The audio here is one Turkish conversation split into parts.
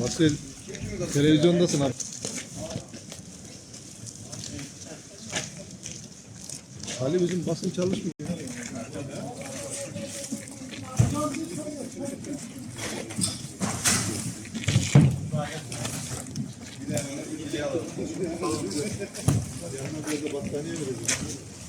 Nasıl televizyondasın abi. Ali bizim basın çalışmıyor.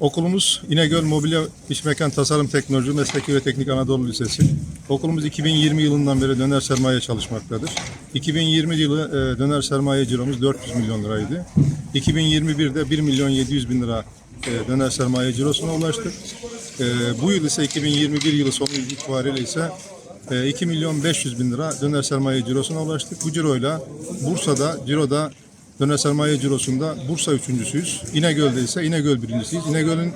Okulumuz İnegöl Mobilya İş Mekan Tasarım Teknoloji Mesleki ve Teknik Anadolu Lisesi. Okulumuz 2020 yılından beri döner sermaye çalışmaktadır. 2020 yılı e, döner sermaye ciromuz 400 milyon liraydı. 2021'de 1 milyon 700 bin lira e, döner sermaye cirosuna ulaştık. E, bu yıl ise 2021 yılı sonu itibariyle ise e, 2 milyon 500 bin lira döner sermaye cirosuna ulaştık. Bu ciroyla Bursa'da ciroda Döner sermaye cirosunda Bursa üçüncüsüyüz. İnegöl'de ise İnegöl birincisiyiz. İnegöl'ün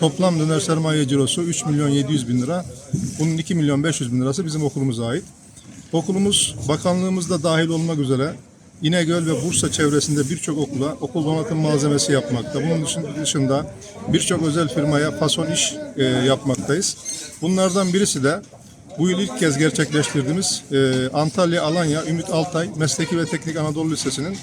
toplam döner sermaye cirosu 3 milyon 700 bin lira. Bunun 2 milyon 500 bin lirası bizim okulumuza ait. Okulumuz bakanlığımızda dahil olmak üzere İnegöl ve Bursa çevresinde birçok okula okul donatım malzemesi yapmakta. Bunun dışın- dışında birçok özel firmaya fason iş e, yapmaktayız. Bunlardan birisi de bu yıl ilk kez gerçekleştirdiğimiz e, Antalya Alanya Ümit Altay Mesleki ve Teknik Anadolu Lisesi'nin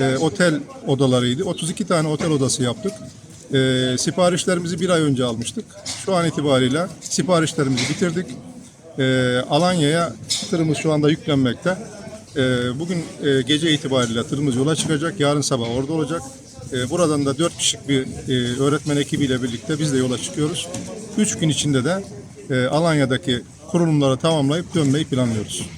e, otel odalarıydı. 32 tane otel odası yaptık. E, siparişlerimizi bir ay önce almıştık. Şu an itibariyle siparişlerimizi bitirdik. E, Alanya'ya tırımız şu anda yüklenmekte. E, bugün e, gece itibariyle tırımız yola çıkacak. Yarın sabah orada olacak. E, buradan da 4 kişilik bir e, öğretmen ekibiyle birlikte biz de yola çıkıyoruz. 3 gün içinde de e, Alanya'daki kurulumları tamamlayıp dönmeyi planlıyoruz.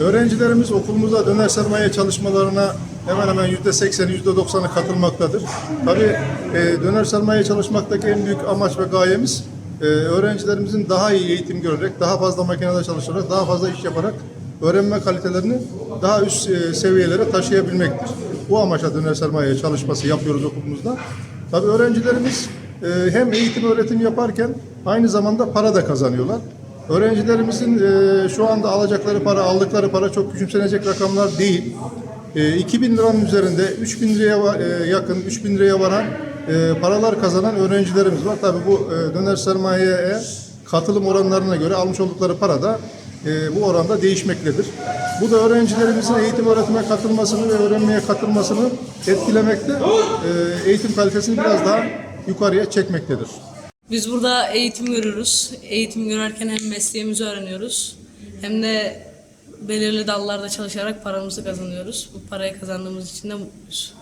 Öğrencilerimiz okulumuza döner sermaye çalışmalarına hemen hemen yüzde sekseni, yüzde doksanı katılmaktadır. Tabii döner sermaye çalışmaktaki en büyük amaç ve gayemiz öğrencilerimizin daha iyi eğitim görerek, daha fazla makinede çalışarak, daha fazla iş yaparak öğrenme kalitelerini daha üst e, seviyelere taşıyabilmektir. Bu amaçla döner sermaye çalışması yapıyoruz okulumuzda. Tabii öğrencilerimiz e, hem eğitim öğretim yaparken aynı zamanda para da kazanıyorlar. Öğrencilerimizin e, şu anda alacakları para, aldıkları para çok küçümsenecek rakamlar değil. E, 2000 liranın üzerinde 3000 liraya yakın, 3000 liraya varan paralar kazanan öğrencilerimiz var. Tabii bu döner sermayeye katılım oranlarına göre almış oldukları para da e, bu oranda değişmektedir. Bu da öğrencilerimizin eğitim öğretime katılmasını ve öğrenmeye katılmasını etkilemekte, e, eğitim kalitesini biraz daha yukarıya çekmektedir. Biz burada eğitim görüyoruz. Eğitim görerken hem mesleğimizi öğreniyoruz hem de belirli dallarda çalışarak paramızı kazanıyoruz. Bu parayı kazandığımız için de mutluyuz.